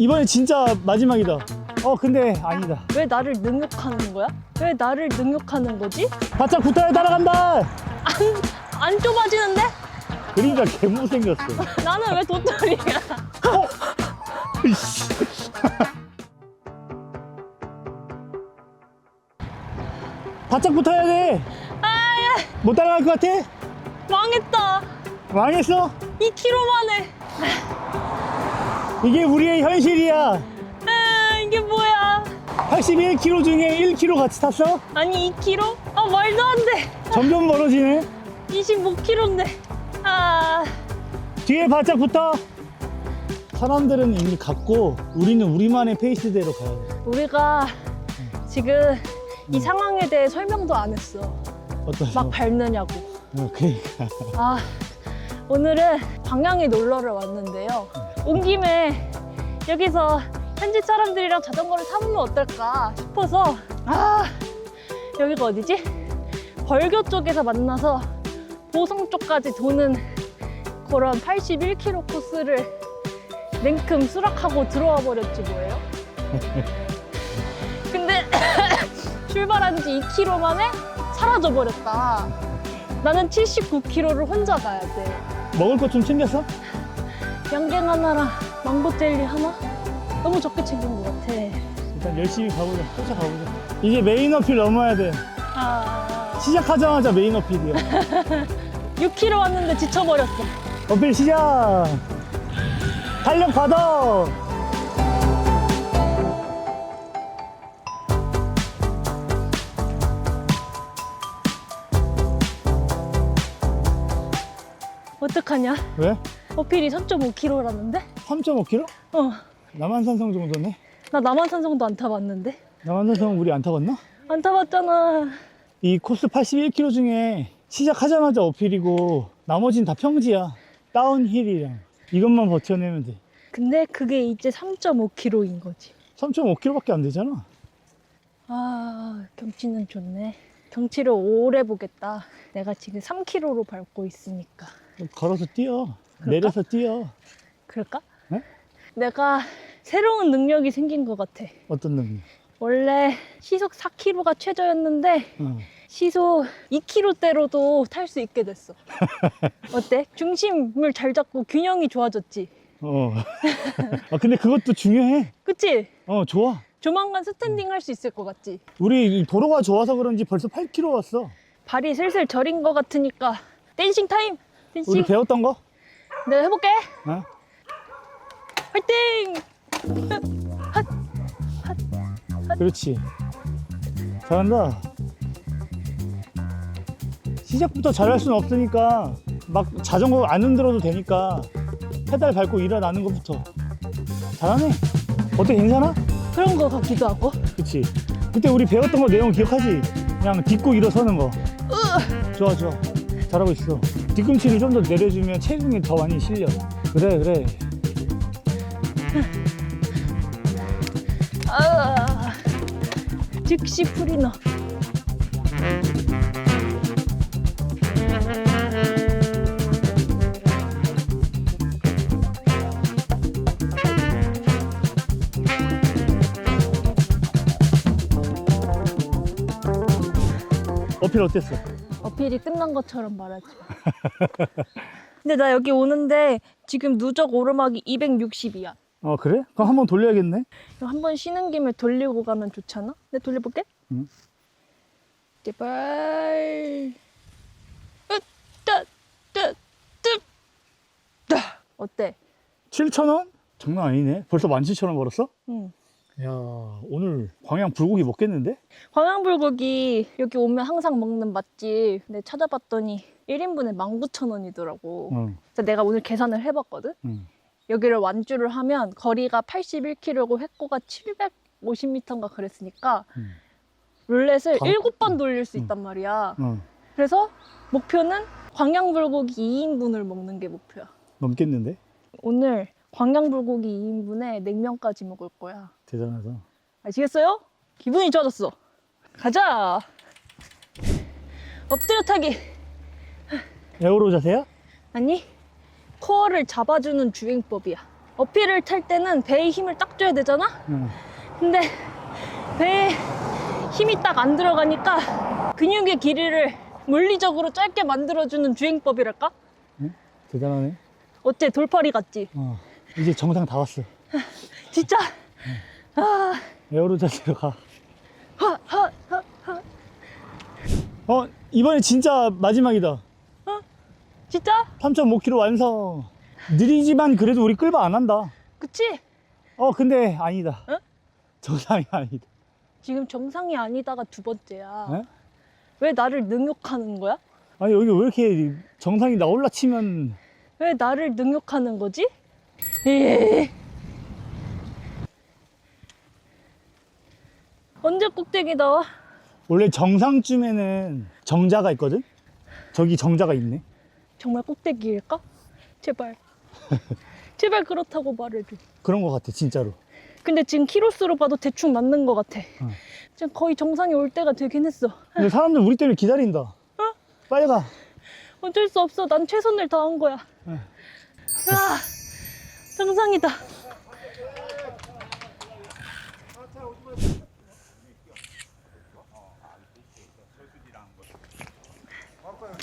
이번에 진짜 마지막이다. 어, 근데 아니다. 왜 나를 능욕하는 거야? 왜 나를 능욕하는 거지? 바짝 붙어야 따라간다. 안 좁아지는데? 그러니까 개무 생겼어. 나는 왜 도토리야? 바짝 붙어야 돼. 아, 못 따라갈 것 같아? 망했다. 망했어? 2kg 만에. 이게 우리의 현실이야. 아, 이게 뭐야? 81kg 중에 1kg 같이 탔어? 아니 2kg? 아 말도 안 돼. 점점 멀어지네. 25kg인데. 아, 뒤에 바짝 붙어. 사람들은 이미 갔고 우리는 우리만의 페이스대로 가야 돼. 우리가 지금 이 상황에 대해 설명도 안 했어. 어떤 막 밟느냐고. 어, 그러니까. 아, 오늘은 광양에 놀러를 왔는데요. 온 김에 여기서 현지 사람들이랑 자전거를 타보면 어떨까 싶어서 아, 여기가 어디지? 벌교 쪽에서 만나서 보성 쪽까지 도는 그런 81km 코스를 냉큼 수락하고 들어와 버렸지 뭐예요? 근데 출발한 지 2km 만에 사라져 버렸다. 나는 79km를 혼자 가야 돼. 먹을 것 좀 챙겼어? 양갱 하나랑 망고 젤리 하나? 너무 적게 챙긴 것 같아. 일단 열심히 가보자. 쫓아가보자. 이제 메인 어필 넘어야 돼. 아, 시작하자마자 메인 어필이야. 6km 왔는데 지쳐버렸어. 어필 시작. 달력 받아. 어떡하냐? 왜? 어필이 3.5km라는데? 3.5kg? 어, 남한산성 정도네. 나 남한산성도 안 타봤는데? 남한산성 우리 안 타봤나? 안 타봤잖아. 이 코스 81km 중에 시작하자마자 어필이고 나머지는 다 평지야. 다운힐이랑 이것만 버텨내면 돼. 근데 그게 이제 3.5km인 거지. 3.5km밖에 안 되잖아. 아, 경치는 좋네. 경치를 오래 보겠다. 내가 지금 3km로 밟고 있으니까. 걸어서 뛰어. 내려서 뛰어. 그럴까? 네? 내가 새로운 능력이 생긴 것 같아. 어떤 놈이? 원래 시속 4km가 최저였는데 어. 시속 2km대로도 탈 수 있게 됐어. 어때? 중심을 잘 잡고 균형이 좋아졌지. 어. 아, 근데 그것도 중요해. 그치? 어, 좋아. 조만간 스탠딩 할 수 있을 것 같지? 우리 이 도로가 좋아서 그런지 벌써 8km 왔어. 발이 슬슬 저린 것 같으니까 댄싱 타임! 댄싱! 우리 배웠던 거? 내가 해볼게! 어? 화이팅! 그렇지. 잘한다. 시작부터 잘할 수는 없으니까 막 자전거 안 흔들어도 되니까 페달 밟고 일어나는 것부터 잘하네. 어때 괜찮아? 그런 거 같기도 하고. 그치. 그때 우리 배웠던 거 내용 기억하지? 그냥 딛고 일어서는 거. 좋아 좋아. 잘하고 있어. 뒤꿈치를 좀 더 내려주면 체중이 더 많이 실려. 그래 그래. 아, 즉시 프리너. 어필 어땠어? 어필이 끝난 것처럼 말하지 마. 근데 나 여기 오는데 지금 누적 오르막이 260이야. 어 그래? 그럼 한번 돌려야겠네. 한 번 쉬는 김에 돌리고 가면 좋잖아? 내가 돌려볼게. 응. 제발. 으따, 따, 뜨, 따. 어때? 7,000원? 장난 아니네. 벌써 17,000원 벌었어? 응. 야 오늘 광양 불고기 먹겠는데? 광양불고기 여기 오면 항상 먹는 맛집. 근데 찾아봤더니 1인분에 19,000원이더라고. 응, 그래서 내가 오늘 계산을 해봤거든? 응. 여기를 완주를 하면 거리가 81km고 획고가 750m인가 그랬으니까 음. 룰렛을 다- 7번 돌릴 수 음. 있단 말이야. 응. 그래서 목표는 광양불고기 2인분을 먹는 게 목표야. 넘겠는데? 오늘 광양불고기 2인분에 냉면까지 먹을 거야. 대단하다. 아시겠어요? 기분이 좋아졌어. 가자. 엎드려 타기. 에어로 자세야? 아니 코어를 잡아주는 주행법이야. 어필을 탈 때는 배에 힘을 딱 줘야 되잖아? 응. 근데 배에 힘이 딱 안 들어가니까 근육의 길이를 물리적으로 짧게 만들어주는 주행법이랄까? 대단하네. 어째 돌팔이 같지? 어. 이제 정상 다 왔어. 진짜 아, 에어로자지로 가. 하, 하, 하, 하. 어, 이번에 진짜 마지막이다. 진짜? 3.5km 완성. 느리지만 그래도 우리 끌바 안 한다. 그치? 어, 근데 아니다. 응? 정상이 아니다. 지금 정상이 아니다가 두 번째야. 에? 왜 나를 능욕하는 거야? 아니, 여기 왜 이렇게 정상이 나 올라치면 왜 나를 능욕하는 거지? 예. 언제 꼭대기 나와? 원래 정상쯤에는 정자가 있거든? 저기 정자가 있네. 정말 꼭대기일까? 제발. 제발 그렇다고 말해줘. 그런 것 같아, 진짜로. 근데 지금 키로수로 봐도 대충 맞는 것 같아. 응. 지금 거의 정상에 올 때가 되긴 했어. 근데 사람들 우리 때문에 기다린다. 빨리 가. 어쩔 수 없어. 난 최선을 다한 거야. 응. 아, 정상이다.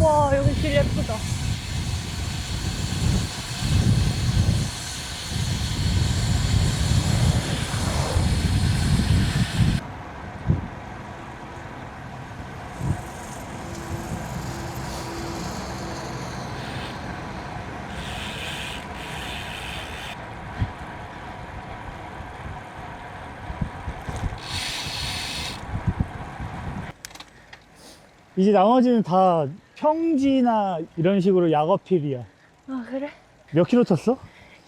와, 여기 길 예쁘다. 이제 나머지는 다 평지나 이런 식으로 약어필이야. 아, 그래? 몇 킬로 쳤어?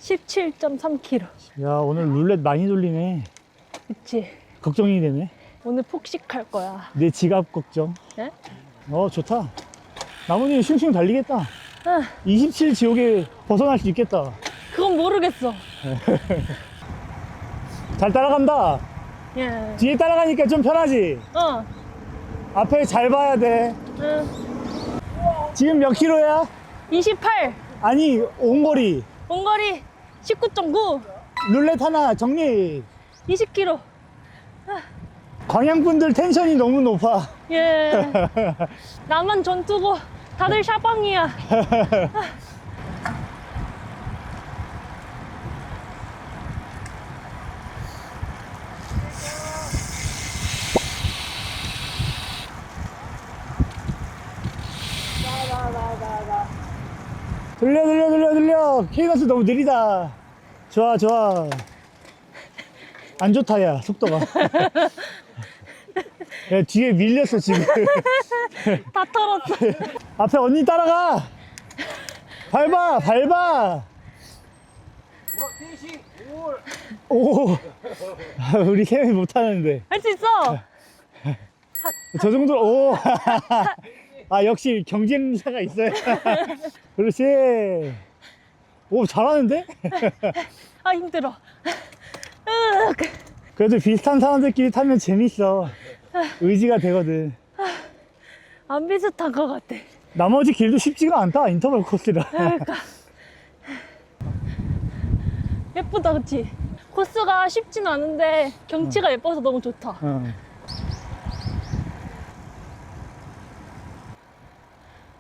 17.3km. 야, 오늘 룰렛 많이 돌리네. 그치? 걱정이 되네. 오늘 폭식할 거야. 내 지갑 걱정. 네? 어, 좋다. 나머지는 슝슝 달리겠다. 아, 27 지옥에 벗어날 수 있겠다. 그건 모르겠어. 잘 따라간다. 예. 뒤에 따라가니까 좀 편하지? 어. 앞에 잘 봐야 돼. 응. 지금 몇 킬로야? 28. 아니, 온거리. 원거리 19.9. 룰렛 하나 정리. 20km. 광양분들 텐션이 너무 높아. 예. 나만 전투고 다들 샤방이야. 돌려, 돌려, 돌려, 돌려. 케이너스 너무 느리다. 좋아, 좋아. 안 좋다, 야, 속도가. 야, 뒤에 밀렸어, 지금. 다 털었어. 앞에 언니 따라가. 밟아, 밟아. 오, 아, 우리 쌤이 못하는데. 할 수 있어. 저 정도, 오. 아, 역시 경쟁자가 있어요. 그렇지. 오, 잘하는데? 아 힘들어. 그래도 비슷한 사람들끼리 타면 재밌어. 의지가 되거든. 안 비슷한 것 같아. 나머지 길도 쉽지가 않다, 인터벌 코스라. 그러니까. 예쁘다, 그치? 코스가 쉽진 않은데 경치가 예뻐서 너무 좋다. 어.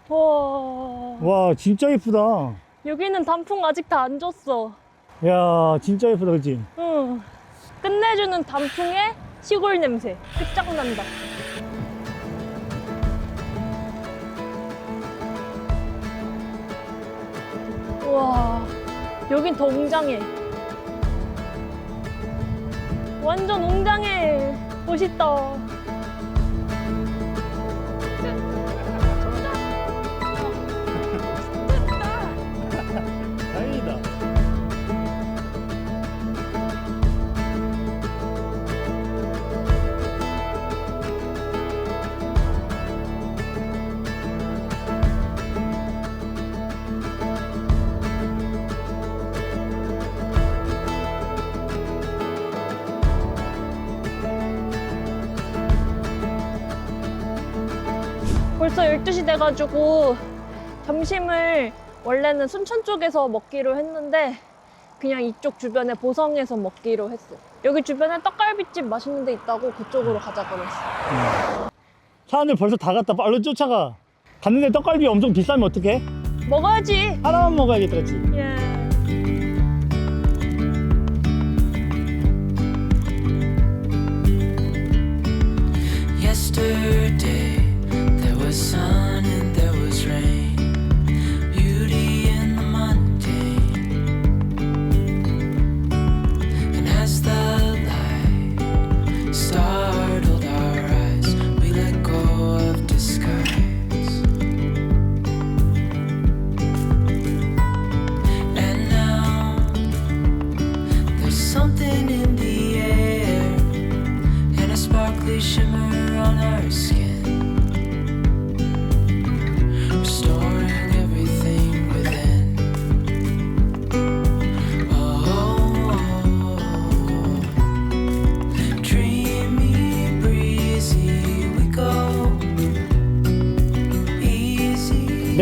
와. 와, 진짜 예쁘다. 여기는 단풍 아직 다 안 줬어. 야, 진짜 예쁘다, 그치? 응. 끝내주는 단풍의 시골 냄새. 끝장난다. 우와. 여긴 더 웅장해. 완전 웅장해. 멋있다. 벌써 12시 돼가지고 점심을 원래는 순천 쪽에서 먹기로 했는데 그냥 이쪽 주변에 보성에서 먹기로 했어. 여기 주변에 떡갈비집 맛있는 데 있다고 그쪽으로 가자 그랬어. 사람들 벌써 다 갔다 빨리 쫓아가. 갔는데 떡갈비 엄청 비싸면 어떡해? 먹어야지. 하나만 먹어야겠다, 그치? 예. Yesterday there A son.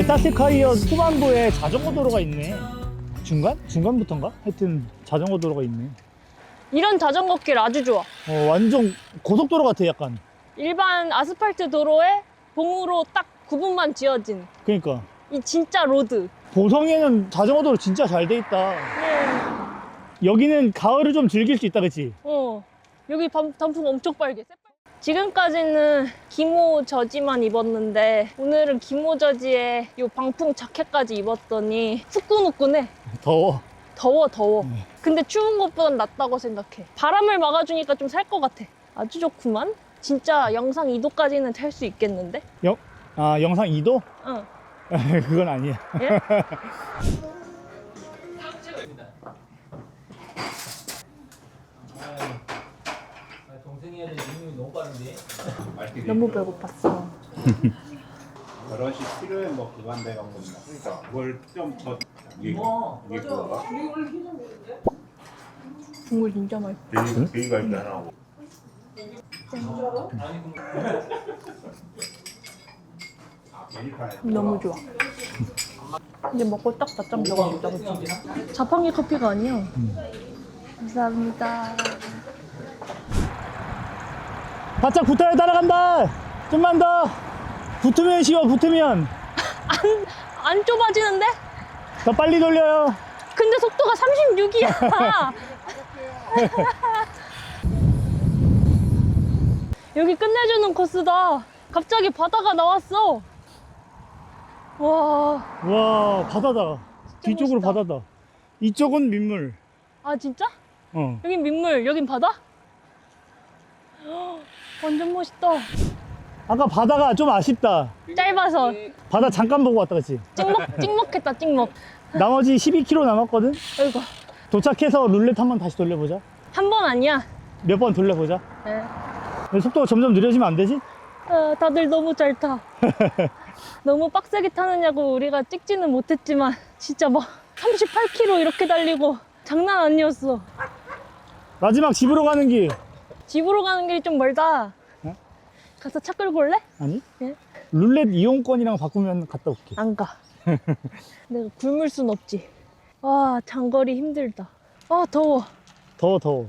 메타세카이어 후반부에 자전거 도로가 있네. 중간? 중간부터인가? 하여튼 자전거 도로가 있네. 이런 자전거 길 아주 좋아. 어, 완전 고속도로 같아, 약간. 일반 아스팔트 도로에 봉으로 딱 구분만 지어진 그러니까. 이 진짜 로드. 보성에는 자전거 도로 진짜 잘 돼 있다. 예. 여기는 가을을 좀 즐길 수 있다, 그치? 어. 여기 단- 단풍 엄청 빨개. 지금까지는 기모 저지만 입었는데 오늘은 기모 저지에 요 방풍 자켓까지 입었더니 후끈후끈해. 더워. 더워 더워. 음. 근데 추운 것보단 낫다고 생각해. 바람을 막아주니까 좀 살 것 같아. 아주 좋구만. 진짜 영상 2도까지는 탈 수 있겠는데? 영, 아, 영상 2도? 응. 그건 아니야. 예? 너무 배고팠어. 그릇이 필요해 뭐 그간 내가 본다. 그러니까 뭘 좀더 이게 어, 이게 그거가? 국물 진짜 맛있어. 돼지가 일단 하고. 메뉴판에 너무 좋아. 이제 먹고 딱 낮잠 자고 싶다, 그치? 자판기 커피가 아니야. 감사합니다. 바짝 붙어야 따라간다! 좀만 더! 붙으면 쉬워, 붙으면! 안 좁아지는데? 더 빨리 돌려요! 근데 속도가 36이야. 여기 끝내주는 코스다. 갑자기 바다가 나왔어. 와, 와, 바다다. 뒤쪽으로 멋있다. 바다다. 이쪽은 민물. 아 진짜? 어. 여긴 민물, 여긴 바다? 헉, 완전 멋있다. 아까 바다가 좀 아쉽다. 짧아서 바다 잠깐 보고 왔다, 그치? 찍먹, 찍먹했다, 찍먹. 나머지 12km 남았거든? 아이고, 도착해서 룰렛 한 번 다시 돌려보자. 한 번 아니야. 몇 번 돌려보자. 네. 속도가 점점 느려지면 안 되지? 아, 다들 너무 잘 타. 너무 빡세게 타느냐고 우리가 찍지는 못했지만 진짜 막 38km 이렇게 달리고 장난 아니었어. 마지막 집으로 가는 길. 집으로 가는 길이 좀 멀다. 어? 가서 차 끌고 올래? 아니? 예? 룰렛 이용권이랑 바꾸면 갔다 올게. 안 가. 내가 굶을 순 없지. 와, 장거리 힘들다. 아, 더워. 더워, 더워.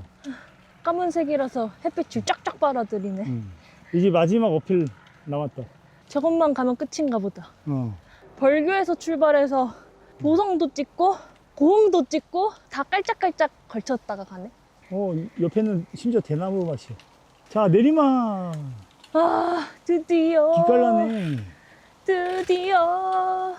까만색이라서 햇빛을 쫙쫙 빨아들이네. 음. 이제 마지막 어필 남았다. 저것만 가면 끝인가 보다. 어. 벌교에서 출발해서 보성도 찍고 고흥도 찍고 다 깔짝깔짝 걸쳤다가 가네. 어, 옆에는 심지어 대나무 밭이야. 자, 내리막. 아 드디어 기깔나네. 드디어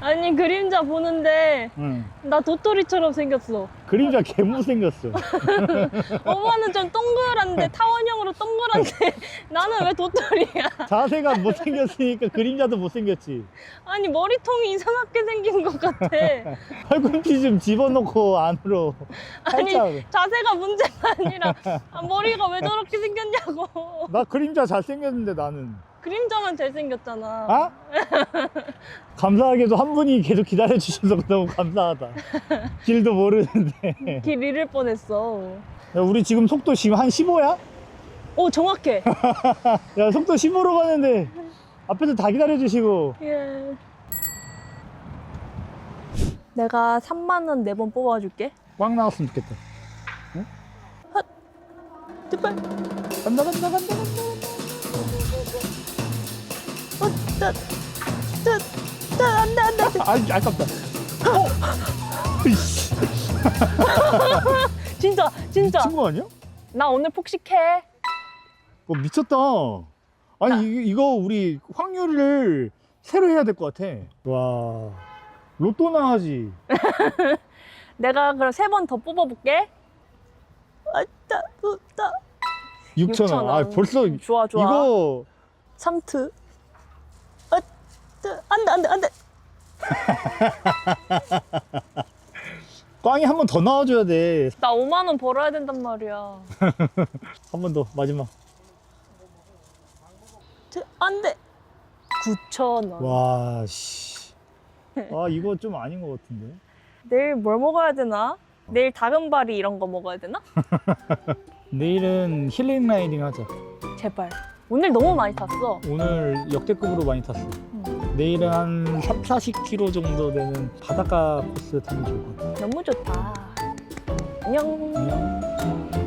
아니 그림자 보는데 응. 나 도토리처럼 생겼어 그림자 개무 생겼어. 엄마는 좀 동그란데 타원형으로 동그란데 나는 왜 도토리야 자세가 못 생겼으니까 그림자도 못 생겼지. 아니 머리통이 이상하게 생긴 것 같아 팔꿈치 좀 집어넣고 안으로. 아니 살짝. 자세가 문제가 아니라 아, 머리가 왜 저렇게 생겼냐고 나 그림자 잘 생겼는데 나는. 그림자만 잘생겼잖아. 아? 감사하게도 한 분이 계속 기다려 주셔서 너무 감사하다. 길도 모르는데. 길 잃을 뻔했어. 야, 우리 지금 속도 지금 한 15야? 오 정확해. 야, 속도 15로 가는데 앞에서 다 기다려 주시고. 예. 내가 3만 원 네 번 뽑아줄게. 꽝 나왔으면 좋겠다. 제발. 간다, 간다, 간다, 간다. 어, 나, 나, 나, 안 돼, 안 돼. 아, 아깝다. 어! 이씨, 진짜, 진짜. 거 아니야? 나 오늘 폭식해. 어, 미쳤다. 아니, 이- 이거 우리 확률을 새로 해야 될 것 같아. 와. 로또 나가지. 내가 그럼 세 번 더 뽑아볼게. 아따, 우따. 6천 원. 아, 벌써 좋아, 좋아. 이거 삼트. 아따, 안 돼, 안 돼, 안 돼. 꽝이 한 번 더 나와줘야 돼. 나 5만 원 벌어야 된단 말이야. 한 번 더, 마지막. 저, 안 돼. 9천 원. 와, 씨. 아, 이거 좀 아닌 것 같은데. 내일 뭘 먹어야 되나? 내일 다금바리 이런 거 먹어야 되나? 내일은 힐링 라이딩 하자. 제발. 오늘 너무 많이 탔어. 오늘 역대급으로 많이 탔어. 음, 내일은 한 3, 40km 정도 되는 바닷가 코스 타면 좋을 것 같아. 너무 좋다. 안녕. 안녕.